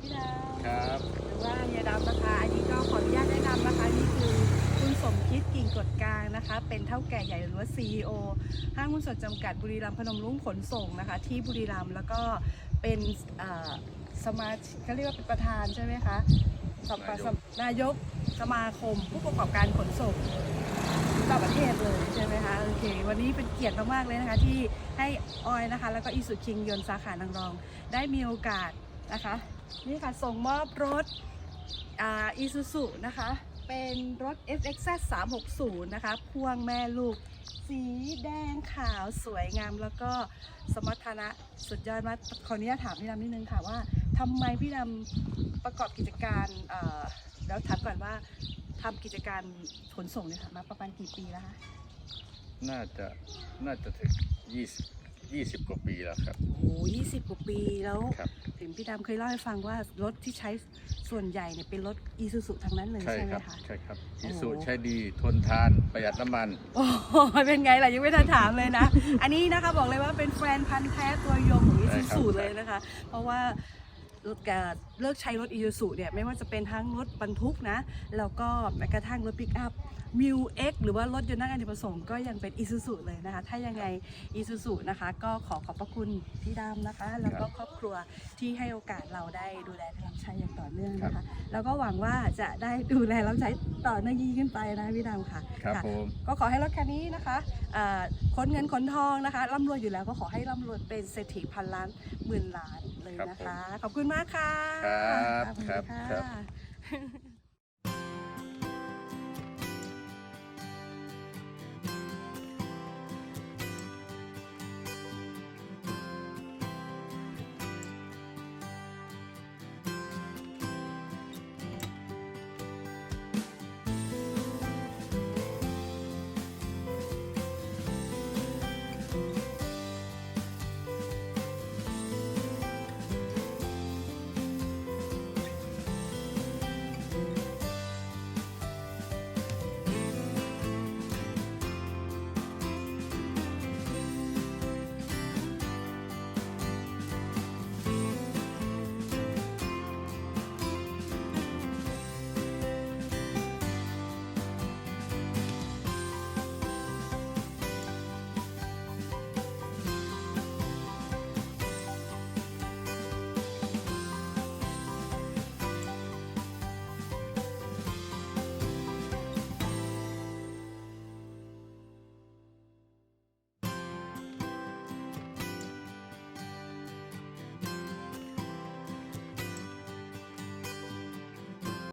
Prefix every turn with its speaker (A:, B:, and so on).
A: พี่ดาว
B: ครับ
A: หรือว่าเฮียดำนะคะอันนี้ก็ขออนุญาตแนะนำนะคะนี่คือคุณสมคิดกิ่งกฎกลางนะคะ เป็นเท่าแก่ใหญ่หรือว่า CEO ห้างหุ้นส่วนจำกัดบุรีรัมย์พนมรุ้งขนส่งนะคะ ที่บุรีรัมย์แล้วก็เป็นเอ่อสมาชิกเขาเรียกว่าเป็นประธานใช่ไหมคะสม
B: นายก
A: สมนายกสมาคมผู้ประกอบการขนส่งต่างประเทศเลยใช่ไหมคะโอเค วันนี้เป็นเกียรติมากๆเลยนะคะ ที่ให้ออยนะคะ แล้วก็อีสุคิงยนต์สาขานางรอง ได้มีโอกาสนะคะ นี่ค่ะส่งมอบรถอ่าอีซูซุนะคะ เป็นรถ FXZ 360 นะคะ พ่วงแม่ลูก สีแดงขาวสวยงามแล้วก็สมรรถนะสุดยอดมากขออนุญาตถามพี่ดำนิดนึงค่ะว่าทำไมพี่ดำประกอบกิจการแล้วถามก่อนว่าทำกิจการขนส่งเนี่ยค่ะมาประมาณกี่ปีแล้วคะ
B: น่าจะน่าจะถึง20 20 กว่าปีแล้วครับ
A: โอ้โหยี่สิบกว่าปีแล้ว
B: ครับ
A: ถึงพี่ดำเคยเล่าให้ฟังว่ารถที่ใช้ส่วนใหญ่เนี่ยเป็นรถอีซูซุทั้งนั้นเลย
B: ใช่
A: ใช่ไหม
B: ครับ
A: คะ
B: ใช่ครับ
A: โอ้
B: อิ
A: โห
B: สุใช้ดีทนทานประหยัดน้ำมัน
A: โอ้โหเป็นไงล่ะยังไม่ทันถามเลยนะ อันนี้นะคะบอกเลยว่าเป็นแฟนพันธ์แท้ตัวยงของอีซูซุเลยนะคะ เพราะว่ารถแก เลิกใช้รถอีซูซุเนี่ยไม่ว่าจะเป็นทั้งรถบรรทุกนะ แล้วก็แม้กระทั่งรถปิกอัพมิวเอ็กหรือว่ารถยนต์นั่งอเนกประสงค์ก็ยังเป็นอีซูซุเลยนะคะ ถ้ายังไงอีซูซุนะคะ ก็ขอขอบพระคุณพี่ดำนะคะ แล้วก็ครอบครัวที่ให้โอกาสเราได้ดูแลรับใช้อย่างต่อเนื่องนะคะ แล้วก็หวังว่าจะได้ดูแลรับใช้ต่อเนื่องยิ่งขึ้นไปนะพี่ดำค่ะ
B: ครับ
A: ค่ะ
B: ผม
A: ก็ขอให้รถคันนี้นะคะอ่าขนเงินขนทองนะคะร่ำรวยอยู่แล้วก็ขอให้ร่ำรวยเป็นเศรษฐีพันล้านหมื่นล้าน เลยนะคะ ขอบคุณมากค่ะ
B: ครับ
A: ขอณ
B: ครับ
A: ค่ะ
B: ครับ